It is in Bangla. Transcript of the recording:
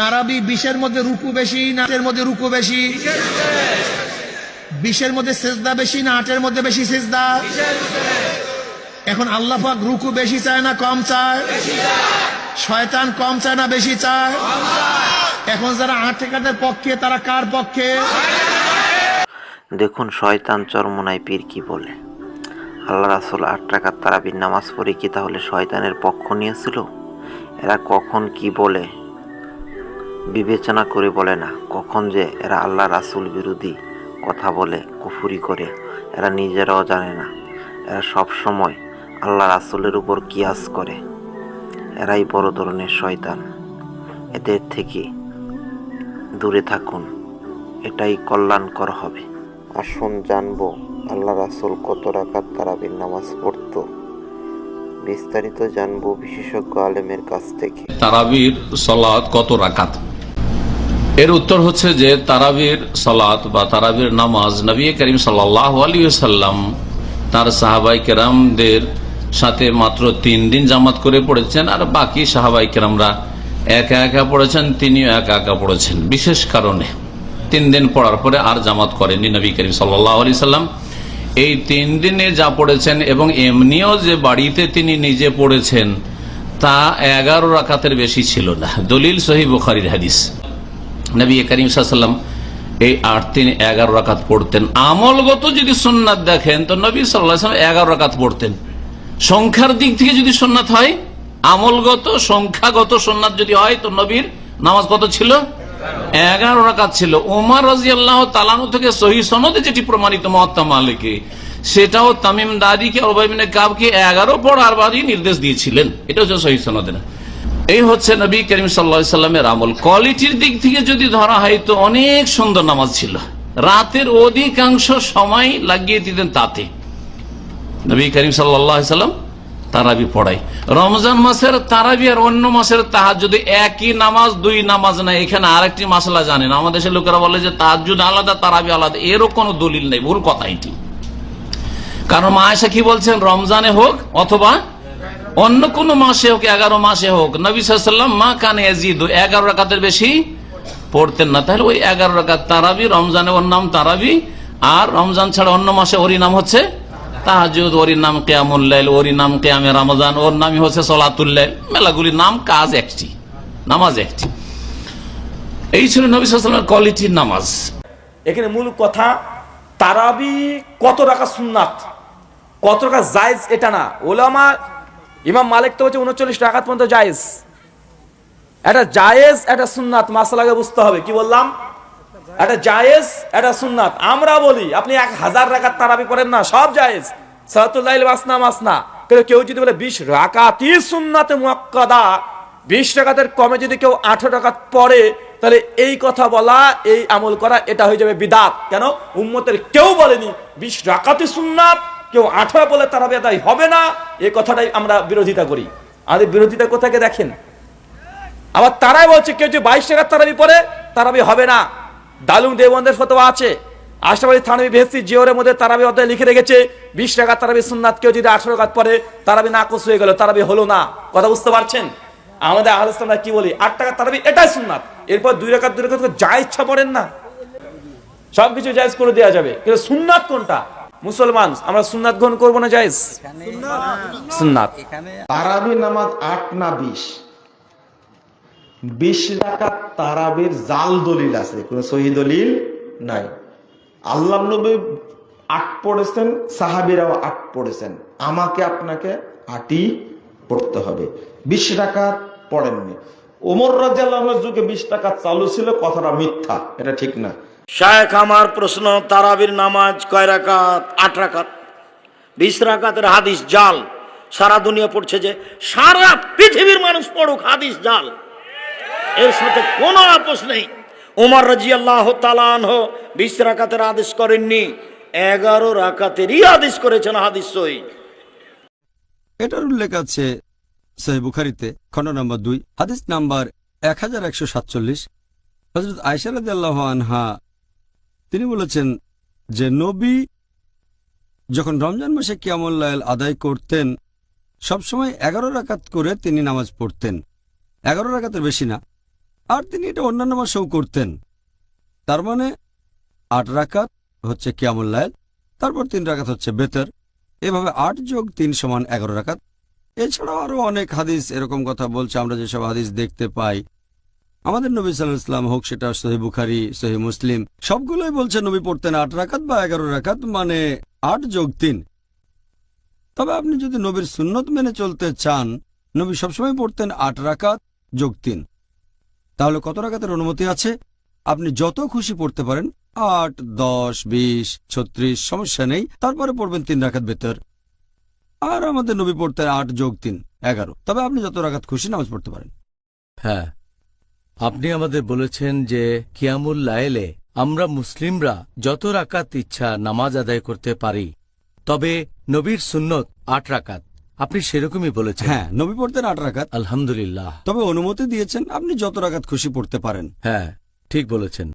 তারাবি বিশের মধ্যে রুকু বেশি না আটের মধ্যে রুকু বেশি? বিশের মধ্যে সেজদা বেশি না আটের মধ্যে বেশি সেজদা? এখন আল্লাহ পাক রুকু বেশি চায় না কম চায়? শয়তান কম চায় না বেশি চায়? এখন যারা আট টাকাদের পক্ষে, তারা কার পক্ষে? দেখুন, শয়তান চরমনায় পীর কি বলে? আল্লাহ রাসুল আট টাকার তারাবির নামাজ পড়ে কি তাহলে শয়তানের পক্ষ নিয়েছিল? এরা কখন কি বলে? বিবেচনা করে বলে না। কখন যে এরা আল্লাহ রাসুল বিরোধী কথা বলে, কুফুরি করে, এরা নিজেরাও জানে না। এরা সব সময় আল্লাহ রাসুলের উপর কিয়াস করে। এরাই বড় ধরনের শয়তান। এদের থেকে দূরে থাকুন। এটাই কল্যাণকর হবে। আসুন জানব আল্লাহ রাসুল কত রাকাত তারাবির নামাজ পড়তো। বিস্তারিত জানব বিশেষজ্ঞ আলেমের কাছ থেকে। তারাবির সলাৎ কত রাকাত? এর উত্তর হচ্ছে যে তারাবির সালাত বা তারাবির নামাজ নবী করিম সাল্লাম তার সাহাবাই কেরামদের সাথে মাত্র তিন দিন জামাত করে পড়েছেন আর বাকি সাহাবাই কেরামরা একা একা পড়েছেন, তিনিও একা একা পড়েছেন। বিশেষ কারণে তিন দিন পড়ার পরে আর জামাত করেননি নবী করিম সাল্লাহ আলি সাল্লাম এই তিন দিনে যা পড়েছেন এবং এমনিও যে বাড়িতে তিনি নিজে পড়েছেন, তা এগারো রাকাতের বেশি ছিল না। দলিল সহি বুখারির হাদিস। নবী করিম সাল্লাম এই আট তিন এগারো রাকাত পড়তেন। আমলগত যদি সোননাথ দেখেন, তো নবী সাল্লাহ এগারো রাকাত পড়তেন। সংখ্যার দিক থেকে যদি সোননাথ হয়, আমলগত, সংখ্যাগত সোননাথ যদি হয়, তো নবীর নামাজ কত ছিল? এগারো রাকাত ছিল। ওমর রাজি আল্লাহ তালানু থেকে সহি সনদে যেটি প্রমাণিত মহাত্মা মালিকে, সেটাও তামিম দাদিকে ওবাইমিনে কাবকে এগারো পড়ার বাদই নির্দেশ দিয়েছিলেন। এটা হচ্ছে সহি সনদে না। এই হচ্ছে নবী করিম সাল্লা সাল্লামের আমল। কোয়ালিটির দিক থেকে যদি ধরা হয়, তো অনেক সুন্দর নামাজ ছিল। রাতের অধিকাংশ সময় লাগিয়ে দিতেন তাতে। নবী করিম সাল্লাম তারাবি পড়াই রমজান মাসের তারাবি আর অন্য মাসের তাহার যদি একই নামাজ, দুই নামাজ নাই। এখানে আরেকটি মাসলা জানেন। আমাদের দেশের লোকেরা বলে যে তাহাজুদ আলাদা, তারাবি আলাদা। এরও কোনো দলিল নেই। ভুল কথা এটি। কারণ মা মায়েশা কি বলছেন? রমজানে হোক অথবা অন্য কোন মাসে হোক, এগারো মাসে হোক, নবী সাল্লাম মা কানে এগারো রাকাতের বেশি পড়তেন না। তাহলে ওই এগারো রাকাত তারাবি, রমজানে ওর নাম তারাবি, আর রমজান ছাড়া অন্য মাসে ওরই নাম হচ্ছে ওরই নাম ওরই নাম ওর নামই হচ্ছে নাম, কাজ একটি, নামাজ একটি। এই ছিল কোয়ালিটির নামাজ। এখানে মূল কথা, তারাবি কত টাকা সুন্নাত? কত টাকা জায়েজ, এটা না। ওলামা ইমাম মালিক তো হচ্ছে উনচল্লিশ টাকা পর্যন্ত জায়েজ। এটা জায়েজ, এটা সুন্নাত মাসালাকে বুঝতে হবে। কি বললাম? এটা জায়েজ, এটা সুন্নাত। আমরা বলি, আপনি এক হাজার রাকাত তারাবি করেন না, সব জায়েজ। সালাতুল্লাহ মাসনা মাসনা। কিন্তু কেউ যদি বলে বিশ রাকাতই সুন্নাতে মুয়াক্কাদা, বিশ টাকাতের কমে যদি কেউ আঠারো টাকা পড়ে, তাহলে এই কথা বলা, এই আমল করা, এটা হয়ে যাবে বিদাত। কেন? উম্মতের কেউ বলেনি, বিশ রাকাতি সুন্নাত। কেউ আঠারো বলে তারা বেদায় হবে না এই কথাটাই আমরা বিরোধিতা করি। আমাদের বিরোধিতা কোথাকে দেখেন? আবার তারাই বলছে, কেউ যে বাইশ টাকার তারাবি পরে তারাবি হবে না। দালুম দেবন্দের ফতোয়া আছে। আশরাফ থানবি ভেস্তি জিওরের মধ্যে তারাবি অধ্যায় লিখে রেখেছে, বিশ টাকা তারাবি সুন্নাত, কেউ যদি আঠারো কাত পরে তারাবি না নাকচ হয়ে গেল, তারাবি হলো না। কথা বুঝতে পারছেন? আমাদের আহলে কি বলি? আট টাকা তারাবি এটাই সুন্নাত। এরপর দুই রাকাত দুই রাকাত, যা ইচ্ছা পড়েন না। সবকিছু জায়েজ করে দেওয়া যাবে। কিন্তু সুন্নাত কোনটা? মুসলমান আমরা সুন্নাত গ্রহণ করব না জায়েজ? সুন্নাত। তারাবি নামাজ আট না বিশ? বিশ রাকাত তারাবির জাল দলিল আছে কোন সহি দলিল নাই। আল্লাহ নবী আট পড়েছেন সাহাবিরাও আট পড়েছেন। আমাকে আপনাকে আটই পড়তে হবে। বিশ রাকাত পড়েননি। ওমর রাজিয়াল্লাহর যুগে বিশ টাকা চালু ছিল কথাটা মিথ্যা এটা ঠিক না। শায়েখ, আমার প্রশ্ন, তারাবির নামাজ কয় রাকাত? আট রাকাত। বিশ রাকাতের হাদিস জাল। সারা দুনিয়া পড়ছে যে সারা পৃথিবীর মানুষ পড়ুক হাদিস জাল। এর সাথে কোনো আপোষ নেই। উমর রাজি আল্লাহ তালানহ বিশ রাকাতের আদেশ করেননি। এগারো রাকাতেরই আদেশ করেছেন হাদিস সহি। এটার উল্লেখ আছে সহি বুখারিতে খণ্ড নম্বর দুই, হাদিস নাম্বার এক হাজার একশো সাতচল্লিশ। হজরত আয়সারদ আল্লাহ আনহা তিনি বলেছেন যে নবী যখন রমজান মাসে কিয়ামুল্লাহ আদায় করতেন, সবসময় এগারো রাকাত করে তিনি নামাজ পড়তেন। এগারো রাকাতের বেশি না। আর তিনি এটা অন্যান্য মাসেও করতেন। তার মানে আট রাকাত হচ্ছে কিয়ামুল্লায়ল তারপর তিন রাকাত হচ্ছে বেতর। এভাবে আট যোগ তিন সমান এগারো রাকাত। এছাড়াও আরও অনেক হাদিস এরকম কথা বলছে, আমরা যেসব হাদিস দেখতে পাই। আমাদের নবী সাল্লাহ ইসলাম হোক, সেটা সহি বুখারি, সহি মুসলিম, সবগুলোই বলছে নবী পড়তেন আট রাকাত বা এগারো রাকাত মানে আট যোগ তিন। তবে আপনি যদি নবীর সুন্নত মেনে চলতে চান, নবী সবসময় পড়তেন আট রাকাত যোগ তিন। তাহলে কত রাকাতের অনুমতি আছে? আপনি যত খুশি পড়তে পারেন, আট, দশ, বিশ, ছত্রিশ, সমস্যা নেই, তারপরে পড়বেন তিন রাকাত ভেতর। আর আমাদের নবী পড়তেন আট যোগ তিন, এগারো। তবে আপনি যত রাকাত খুশি নামাজ পড়তে পারেন। হ্যাঁ। আপনি আমাদের বলেছেন যে কিয়ামুল লায়েলে আমরা মুসলিমরা যত রাকাত ইচ্ছা নামাজ আদায় করতে পারি। তবে নবীর সুন্নত আট রাকাত। আপনি সেরকমই বলেছেন। হ্যাঁ নবী পড়তেন আট রাকাত। আলহামদুলিল্লাহ। তবে অনুমতি দিয়েছেন আপনি যত রাকাত খুশি পড়তে পারেন। হ্যাঁ ঠিক বলেছেন।